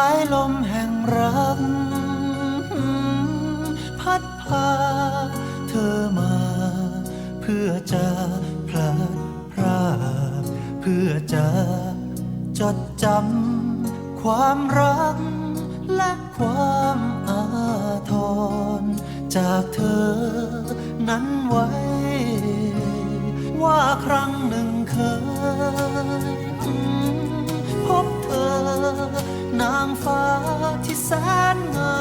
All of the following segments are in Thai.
ายลมแห่งรัก พัดพาเธอมา เพื่อจะพลัดพรากเพื่อจะจดจำความรัก และความอาทร จากเธอนั้นไว้ ว่าครั้งหนึ่งเคยพบเธอ นางฟ้าที่แสนงา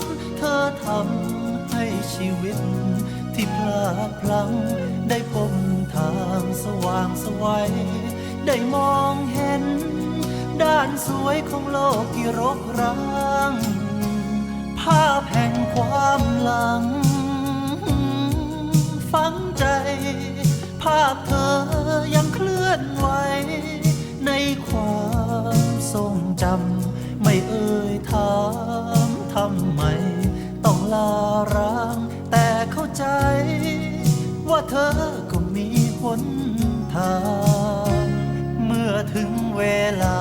ม เธอทำให้ชีวิต ที่พลาดพลั้งได้พบทางสว่างสวัย ได้มองเห็น ด้านสวยของโลกที่รกร้างภาพแห่งความหลัง ฝังใจ ภาพเธอ ร้าง แต่เข้าใจ ว่าเธอก็มีหนทาง เมื่อถึงเวลา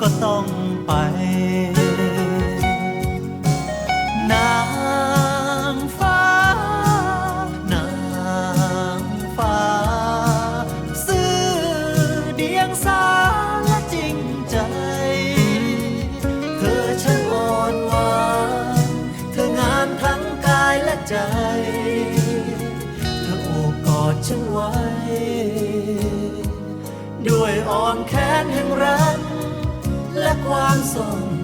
ก็ต้องไป ฉันไว้ ด้วยอ้อนแขนแห่งรักและความทรง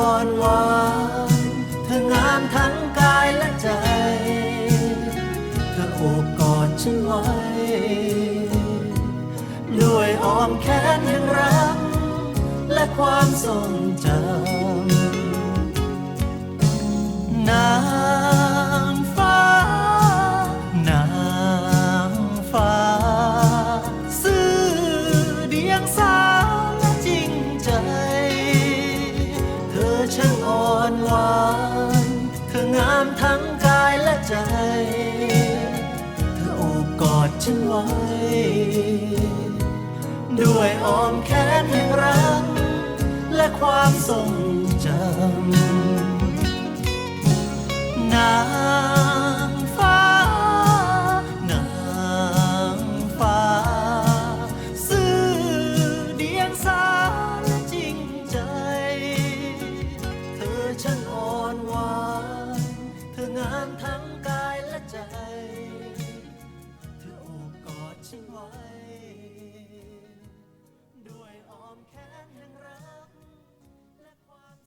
อ่อนหวานเธองามทั้งกายและใจ เธอโอบกอดฉันไว้ ด้วยอ้อมแขนแห่งรัก และความทรงจำ ช่างอ่อนหวาน เธองามทั้งกายและใจ เธอโอบกอดฉันไว้ ด้วยอ้อมแขนแห่งรัก และความทรงจำ 心怀。